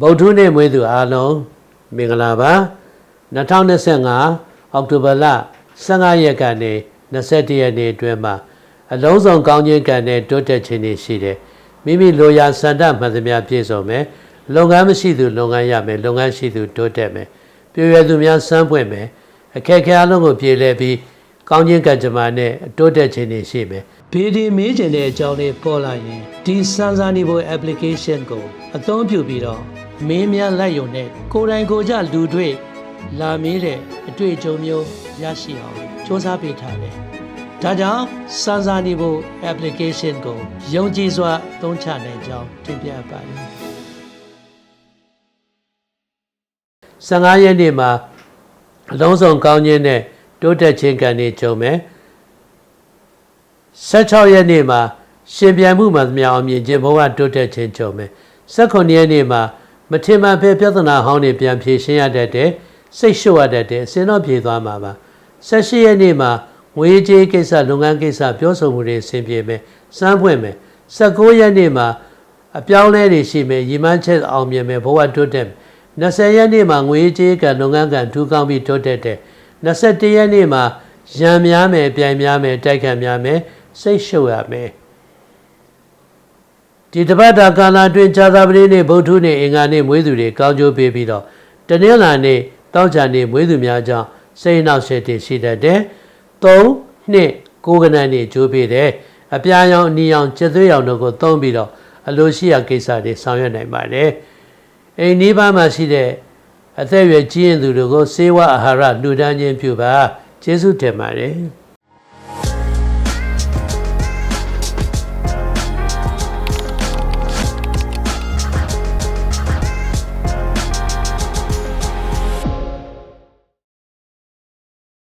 ဗုဒ္ဓနေ့မွေးသူအားလုံးမင်္ဂလာပါ2025အောက်တိုဘာလ15ရက်ကနေ21ရက်နေ့အတွင်းမှာအလုံးစုံကောင်းခြင်းကံနဲ့တိုးတက်ခြင်းတွေရှိတယ်မိမိလိုရာစန္ဒမှန်သမျှပြည့်စုံမယ်လုပ်ငန်းမရှိသူလုပ်ငန်းရမယ်လုပ်ငန်းရှိသူတိုးတက်မယ်ပြည့်ရသူများစမ်းပွင့်မယ်အခက်အခဲအလုံးကိုပြေလည်ပြီးကောင်းခြင်းကံကြမ္မာနဲ့တိုးတက်ခြင်းတွေရှိမယ်ဘေဒီမေးခြင်းတဲ့အကြောင်းလေးပေါ်လာရင်ဒီစမ်းစာနေဖို့ application ကိုအသုံးပြုပြီးတော့ မင်းများလိုက်ရုံနဲ့ကိုယ်တိုင်ကိုယ်ကြလူတွေ့လာမေးတဲ့အတွေ့အကြုံမျိုးရရှိအောင်စ조사ပေးထားတယ်။ဒါကြောင့်စမ်းစာနေဖို့ application ကိုယုံကြည်စွာသုံးချနိုင်ကြောင်းတင်ပြပါတယ်။15ရက်နေ့မှာအလုံးစုံကောင်းခြင်းနဲ့တိုးတက်ခြင်းကံတွေကြုံမယ်။16ရက်နေ့မှာရှင်ပြန်မှုမှသမျှအောင်မြင်ခြင်းဘဝတိုးတက်ခြင်းကြုံမယ်။18ရက်နေ့မှာ မထင်မှန်ဖဲပြဿနာဟောင်းတွေပြန်ဖြေရှင်းရတတ်တယ်။စိတ်လျှော့ရတတ်တယ်။အစင်းတော့ပြေသွားမှာပါ။18ရက်နေ့မှာငွေကြေးကိစ္စလုပ်ငန်းကိစ္စပြောဆိုမှုတွေအဆင်ပြေမယ်။စမ်းဖွင့်မယ်။19ရက်နေ့မှာအပြောင်းလဲတွေရှိမယ်။ရီမန်းချက်အောင်မြင်မယ်ဘဝတိုးတက်မယ်။20ရက်နေ့မှာငွေကြေးကလုပ်ငန်းကထူကောင်းပြီးတိုးတက်တယ်။21ရက်နေ့မှာရံများမယ်ပြိုင်များမယ်တိုက်ခံများမယ်စိတ်ရှုပ်ရမယ် ဒီတပတ်တာကာလအတွင်းဇာတာပတိနေ့ဗုဒ္ဓနေ့အင်္ဂါနေ့မွေးသူတွေကောင်းကျိုးပေးပြီးတော့တနင်္လာနေ့တောက်ကြနေ့မွေးသူများကြောင့်စိတ်နှောက်ယှက်တွေရှိတတ်တယ်။၃နှစ်ကိုးကနန်းနေ့ကျိုးပေးတယ်။အပြာရောင်အနီရောင်ကျက်သွေးရောင်တို့ကိုသုံးပြီးတော့အလိုရှိရာကိစ္စတွေဆောင်ရွက်နိုင်ပါတယ်။အိမ်နီးပါးမှာရှိတဲ့အသက်အရွယ်ကြီးရင်သူတို့ကိုစေဝအာဟာရလူဒန်းခြင်းပြုပါကျေးဇူးတင်ပါတယ်။